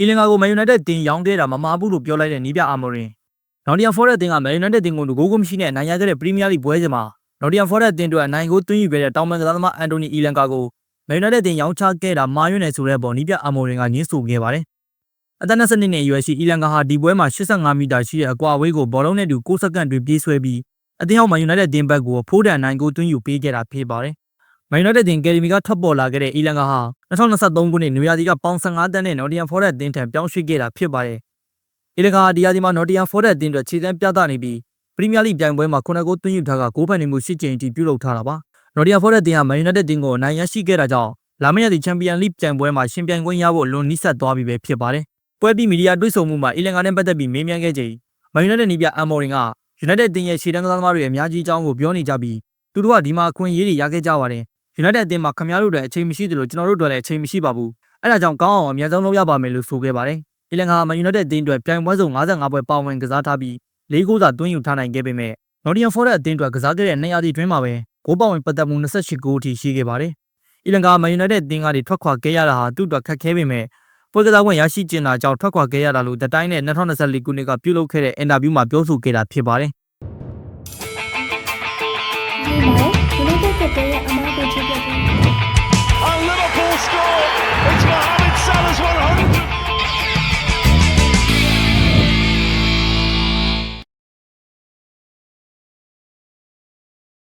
အီလင်ဂါကိုမန်ယူနိုက်တက်တင်ရောင်းခဲ့တာမမှားဘူးလို့ပြောလိုက်တဲ့နီးပြအာမော်ရင်နော်တီယမ်ဖော်ရက်တင်ကမန်ယူနိုက်တက်တင်ကိုဂိုးကိုမရှိနဲ့နိုင်ရခဲ့တဲ့ပရီးမီးယားလိပွဲစဉ်မှာနော်တီယမ်ဖော်ရက်တင်တို့အနိုင်ကိုသွင်းယူခဲ့တဲ့တောင်ပန်ကစားသမားအန်တိုနီအီလင်ဂါကိုမန်ယူနိုက်တက်တင်ရောင်းချခဲ့တာမှားယွင်းနေဆိုတဲ့ပေါ်နီးပြအာမော်ရင်ကညှင်းဆိုခဲ့ပါတယ်အသက်22နှစ်အရွယ်ရှိအီလန်ဂါဟာဒီပွဲမှာ85မီတာရှိတဲ့အကွာအဝေးကိုဘောလုံးနဲ့တူ6စက္ကန့်တွင်ပြေးဆွဲပြီးအသင်းဟောက်မန်ယူနိုက်တက်တင်ဘက်ကိုဖိုးဒန်နိုင်ကိုတွင်းယူပေးခဲ့တာဖြစ်ပါတယ်။ မန်ယူနိုက်တက်တင်ကယ်ဒမီကထွက်ပေါ်လာခဲ့တဲ့အီလန်ဂါဟာ2023ခုနှစ်နွေရာသီကပေါင်15တန်းနဲ့နော်တီယမ်ဖော်ရက်တင်ထံပြောင်းရွှေ့ခဲ့တာဖြစ်ပါတယ်။အီလန်ဂါဟာဒီရာသီမှာနော်တီယမ်ဖော်ရက်တင်အတွက်ခြေစမ်းပြသနေပြီးပရီးမီးယားလိပြိုင်ပွဲမှာခုနစ်ဂိုးသွင်းယူထားကဂိုးဖန်နေမှု၈ချိန်အထိပြုလုပ်ထားတာပါ။နော်တီယမ်ဖော်ရက်တင်ဟာမန်ယူနိုက်တက်တင်ကိုအနိုင်ရရှိခဲ့တာကြောင့်လာမယ့်ရာသီချန်ပီယံလိပြိုင်ပွဲမှာရှင်ပြိုင်ခွင့်ရဖို့လွန်နီးစပ်သွားပြီပဲဖြစ်ပါတယ်။ပွဲပြီးမီဒီယာတွေ့ဆုံမှုမှာအီလန်ဂါနဲ့ပတ်သက်ပြီးမေးမြန်းခဲ့ချိန်မန်ယူနိုက်တက်နီးပြအမ်မော်ရင်က United တင်ရဲ့ရှေ့တန်းကစားသမားတွေရဲ့အများကြီးအကြောင်းကိုပြောနေကြပြီးသူတို့ကဒီမှာအခွင့်အရေးတွေရခဲ့ကြပါတယ်။ United အသင်းမှာခင်ဗျားတို့တွေအချိန်မရှိသလိုကျွန်တော်တို့တွေလည်းအချိန်မရှိပါဘူး။အဲဒါကြောင့်ကောင်းအောင်အများဆုံးလုပ်ရပါမယ်လို့ဆိုခဲ့ပါတယ်။အီလန်ဂါမန်ယူနိုက်တက်အသင်းအတွက်ပြိုင်ပွဲစုံ55ပွဲပါဝင်ကစားထားပြီး၄ဂိုးသာသွင်းယူထားနိုင်ခဲ့ပေမဲ့ Nottingham Forest အသင်းအတွက်ကစားခဲ့တဲ့2ရာသီတွင်းမှာပဲဂိုးပါဝင်ပတ်သက်မှု28ဂိုးအထိရှိခဲ့ပါတယ်။အီလန်ဂါမန်ယူနိုက်တက်အသင်းကနေထွက်ခွာခဲ့ရတာဟာသူ့အတွက်ခက်ခဲပေမဲ့ပွဲကစားခွင့်ရရှိကျင်တာကြောင့်ထွက်ခွာခဲ့ရတာလို့တတိုင်းနဲ့2024ခုနှစ်ကပြုလုပ်ခဲ့တဲ့အင်တာဗျူးမှာပြောဆိုခဲ့တာဖြစ်ပါတယ်။ करते हैं अमर को जी